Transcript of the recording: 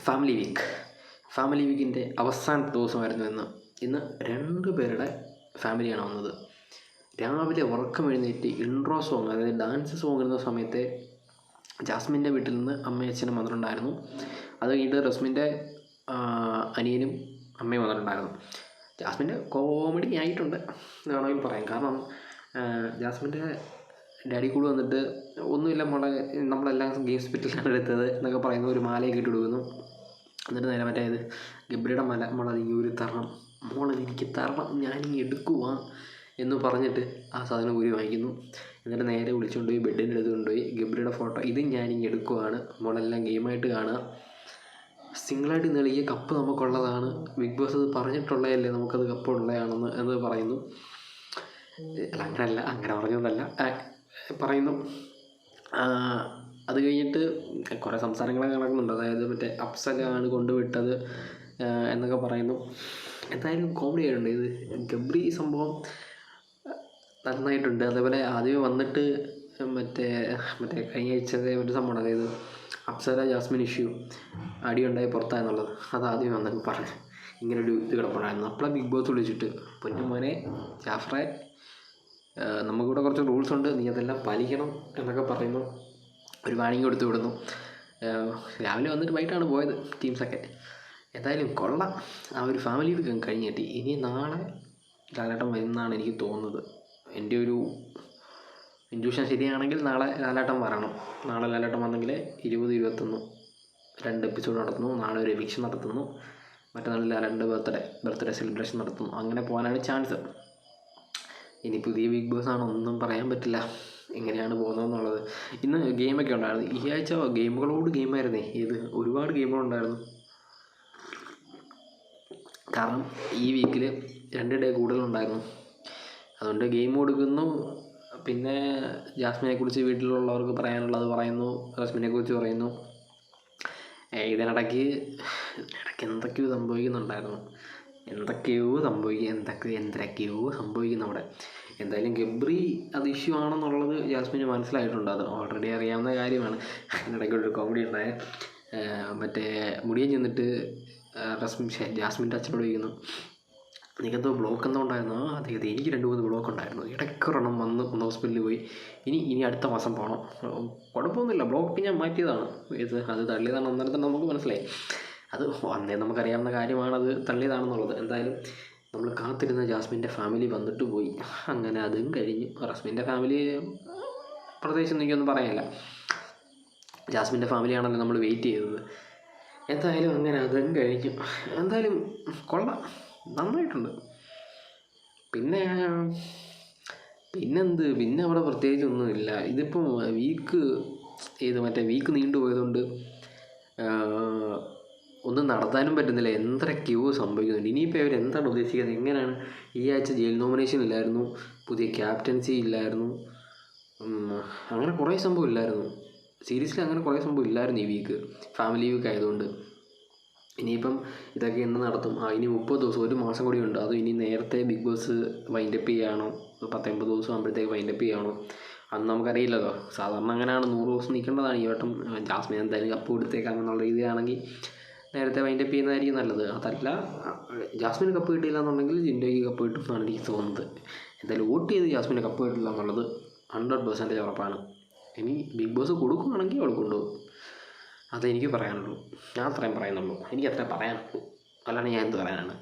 Family week family വീക്കിന്റെ അവസാനത്തെ ദിവസമായിരുന്നു ഇന്ന്. ഇന്ന് രണ്ട് പേരുടെ ഫാമിലിയാണ് വന്നത്. രാവിലെ ഉറക്കം എഴുന്നേറ്റ് ഇൻട്രോ സോങ് അതായത് ഡാൻസ് സോങ് ഇടുന്ന സമയത്തെ ജാസ്മിന്റെ വീട്ടിൽ നിന്ന് അമ്മയും അച്ഛനും വന്നിട്ടുണ്ടായിരുന്നു. അത് കഴിഞ്ഞിട്ട് റസ്മിന്റെ അനിയനും അമ്മയും വന്നിട്ടുണ്ടായിരുന്നു. ജാസ്മിന്റെ കോമഡി ആയിട്ടുണ്ട് എന്ന് വേണമെങ്കിൽ പറയാം. കാരണം ജാസ്മിന്റെ ഡാഡി കൂടെ വന്നിട്ട് ഒന്നുമില്ല മോളെ നമ്മളെല്ലാം ഗെയിംസ് പിറ്റിലാണ് എടുത്തത് എന്നൊക്കെ പറയുന്നു ഒരു മാലയൊക്കെ ഇട്ട് കൊടുക്കുന്നു. എന്നിട്ട് നേരെ മറ്റേ ഇത് ഗബ്രിയുടെ മല മോളെ നീ ഒരു തരണം. മോളെ എനിക്ക് തരണം ഞാനിങ്ങ് എടുക്കുവാ എന്ന് പറഞ്ഞിട്ട് ആ സാധനം ഊരി വാങ്ങിക്കുന്നു. എന്നിട്ട് നേരെ വിളിച്ചുകൊണ്ട് പോയി ബെഡിന്റെ അടുത്ത് കൊണ്ടുപോയി. ഗബ്രിയുടെ ഫോട്ടോ ഇത് ഞാനിങ്ങ് എടുക്കുവാണ്. മോളെല്ലാം ഗെയിമായിട്ട് കാണുക സിംഗിളായിട്ട് നെളിയ കപ്പ് നമുക്കുള്ളതാണ്. ബിഗ് ബോസ് അത് പറഞ്ഞിട്ടുള്ളതല്ലേ നമുക്കത് കപ്പ് ഉള്ളതാണെന്ന് എന്ന് പറയുന്നു. അല്ല അങ്ങനെയല്ല അങ്ങനെ പറഞ്ഞതൊന്നല്ല പറയുന്നു. അത് കഴിഞ്ഞിട്ട് കുറേ സംസാരങ്ങളൊക്കെ നടക്കുന്നുണ്ട്. അതായത് മറ്റേ അപ്സലാണ് കൊണ്ടുവിട്ടത് എന്നൊക്കെ പറയുന്നു. എന്തായാലും കോമഡി ആയിട്ടുണ്ട്. ഇത് ഗബ്രി സംഭവം നന്നായിട്ടുണ്ട്. അതേപോലെ ആദ്യമേ വന്നിട്ട് മറ്റേ മറ്റേ കഴിഞ്ഞ ആഴ്ചത്തെ ഒരു സംഭവം അതായത് അപ്സര ജാസ്മിൻ ഇഷ്യൂ അടിയുണ്ടായി പുറത്തായെന്നുള്ളത് അത് ആദ്യമേ വന്നിട്ട് പറഞ്ഞു. ഇങ്ങനൊരു ഇത് കിടപ്പുണ്ടായിരുന്നു. അപ്പോഴാണ് ബിഗ് ബോസ് വിളിച്ചിട്ട് പൊന്നു മോനെ ജാഫറെ നമുക്കിവിടെ കുറച്ച് റൂൾസ് ഉണ്ട്. നീ അതെല്ലാം പാലിക്കണം എന്നൊക്കെ പറയുന്നു. ഒരു വാണിംഗ് കൊടുത്തു വിടുന്നു. രാവിലെ വന്നിട്ട് വൈകിട്ടാണ് പോയത് ടീംസൊക്കെ എന്തായാലും കൊള്ളാം. ആ ഒരു ഫാമിലി വീക്ക് കഴിഞ്ഞ് കിട്ടി. ഇനി നാളെ ലാലാട്ടം വരുമെന്നാണ് എനിക്ക് തോന്നുന്നത്. എന്റെ ഒരു ഇൻഡ്യൂഷൻ ശരിയാണെങ്കിൽ നാളെ ലാലാട്ടം വരണം. നാളെ ലാലാട്ടം വന്നെങ്കിൽ ഇരുപത് ഇരുപത്തൊന്ന് രണ്ട് എപ്പിസോഡ് നടത്തുന്നു. നാളെ ഒരു എവിക്ഷൻ നടത്തുന്നു. മറ്റന്നാളിൽ രണ്ട് ബർത്ത്ഡേ ബർത്ത്ഡേ സെലിബ്രേഷൻ നടത്തുന്നു. അങ്ങനെ പോകാനാണ് ചാൻസ് ഇനി പുതിയ ബിഗ് ബോസ് ആണോ ഒന്നും പറയാൻ പറ്റില്ല. എങ്ങനെയാണ് പോകുന്നതെന്നുള്ളത്. ഇന്ന് ഗെയിമൊക്കെ ഉണ്ടായിരുന്നു. ഈ ആഴ്ച ഗെയിമുകളോട് ഗെയിമായിരുന്നേ ഇത് ഒരുപാട് ഗെയിമുകളുണ്ടായിരുന്നു കാരണം ഈ വീക്കിൽ രണ്ട് ഡേ കൂടുതലുണ്ടായിരുന്നു അതുകൊണ്ട് ഗെയിം കൊടുക്കുന്നു. പിന്നെ ജാസ്മിനെ കുറിച്ച് വീട്ടിലുള്ളവർക്ക് പറയാനുള്ളത് പറയുന്നു. ജാസ്മിനെ കുറിച്ച് പറയുന്നു. ഇതിനിടയ്ക്ക് ഇടയ്ക്ക് എന്തൊക്കെയോ സംഭവിക്കുന്നുണ്ടായിരുന്നു. എന്തൊക്കെയോ സംഭവിക്കുക എന്തൊക്കെ എന്തൊക്കെയോ സംഭവിക്കുന്നു അവിടെ. എന്തായാലും ഗബ്രി അത് ഇഷ്യൂ ആണെന്നുള്ളത് ജാസ്മിന് മനസ്സിലായിട്ടുണ്ട്. അത് ഓൾറെഡി അറിയാവുന്ന കാര്യമാണ്. അതിനിടയ്ക്ക് ഒരു കോമഡി ഉണ്ടായ. മറ്റേ മുടിയൻ ചെന്നിട്ട് റസ്മിൻ ജാസ്മിന്റെ അച്ഛനോട് ചോദിക്കുന്നു നിനക്കെന്തോ ബ്ലോക്ക് എന്തോ ഉണ്ടായിരുന്നു? അതെ എനിക്ക് രണ്ട് മൂന്ന് ബ്ലോക്ക് ഉണ്ടായിരുന്നു. ഇടയ്ക്കൊരെണ്ണം വന്ന് ഒന്ന് ഹോസ്പിറ്റലിൽ പോയി. ഇനി ഇനി അടുത്ത മാസം പോകണം കുഴപ്പമൊന്നുമില്ല. ബ്ലോക്ക് ഞാൻ മാറ്റിയതാണ്. ഇത് അത് തള്ളിയതാണ് അന്നേരം തന്നെ നമുക്ക് മനസ്സിലായി. അത് അന്നേ നമുക്കറിയാവുന്ന കാര്യമാണത് തള്ളിയതാണെന്നുള്ളത്. എന്തായാലും നമ്മൾ കാത്തിരുന്ന ജാസ്മിന്റെ ഫാമിലി വന്നിട്ട് പോയി. അങ്ങനെ അതും കഴിഞ്ഞു. റസ്മിന്റെ ഫാമിലി പ്രത്യേകിച്ച് എനിക്കൊന്നും പറയാനില്ല. ജാസ്മിന്റെ ഫാമിലിയാണല്ലോ നമ്മൾ വെയിറ്റ് ചെയ്തത്. എന്തായാലും അങ്ങനെ അതും കഴിഞ്ഞു. എന്തായാലും കൊള്ളാം. നന്നായിട്ടുണ്ട്. പിന്നെ പിന്നെന്ത്? പിന്നെ അവിടെ പ്രത്യേകിച്ച് ഒന്നുമില്ല ഇതിപ്പം വീക്ക് ഇത് മറ്റേ വീക്ക് നീണ്ടു പോയതുകൊണ്ട് ഒന്നും നടത്താനും പറ്റുന്നില്ല. എന്തൊക്കെയോ സംഭവിക്കുന്നുണ്ട്. ഇനിയിപ്പോൾ അവർ എന്താണ് ഉദ്ദേശിക്കുന്നത്? എങ്ങനെയാണ്? ഈ ആഴ്ച ജയിൽ നോമിനേഷൻ ഇല്ലായിരുന്നു. പുതിയ ക്യാപ്റ്റൻസി ഇല്ലായിരുന്നു. അങ്ങനെ കുറേ സംഭവം ഇല്ലായിരുന്നു. സീരീസിൽ അങ്ങനെ കുറേ സംഭവം ഇല്ലായിരുന്നു ഈ വീക്ക്. ഫാമിലി വീക്ക് ആയതുകൊണ്ട്. ഇനിയിപ്പം ഇതൊക്കെ എന്ന് നടത്തും. ആ ഇനി മുപ്പത് ദിവസം ഒരു മാസം കൂടി ഉണ്ട്. അതും ഇനി നേരത്തെ ബിഗ് ബോസ് വൈൻഡപ്പ് ചെയ്യുകയാണോ പത്തൊമ്പത് ദിവസം ആകുമ്പോഴത്തേക്ക് വൈൻഡപ്പ് ചെയ്യുകയാണോ അന്ന് നമുക്കറിയില്ലല്ലോ. സാധാരണ അങ്ങനെയാണ് നൂറ് ദിവസം നിൽക്കേണ്ടതാണ് ഈ വട്ടം. ജാസ്മിൻ എന്തായാലും കപ്പ് കൊടുത്തേക്കാം എന്നുള്ള രീതിയാണെങ്കിൽ നേരത്തെ വൈൻഡ് അപ്പ് ചെയ്യുന്നതായിരിക്കും നല്ലത്. അതല്ല ജാസ്മിന് കപ്പ് കിട്ടിയില്ല എന്നുണ്ടെങ്കിൽ ജിൻഡോയ്ക്ക് കപ്പ് കിട്ടും എന്നാണ് എനിക്ക് തോന്നുന്നത്. എന്തായാലും വോട്ട് ചെയ്ത് ജാസ്മിന് കപ്പ് കിട്ടില്ല എന്നുള്ളത് ഹൺഡ്രഡ് പെർസെന്റേജ് ഉറപ്പാണ്. ഇനി ബിഗ് ബോസ് കൊടുക്കുകയാണെങ്കിൽ അവൾ കൊണ്ടുപോകും. അതെനിക്ക് പറയാനുള്ളൂ. ഞാൻ അത്രയും പറയുന്നുള്ളൂ. എനിക്ക് അത്രയും പറയാനുള്ളൂ. അല്ലാണ്ട് ഞാൻ എന്ത് പറയാനാണ്?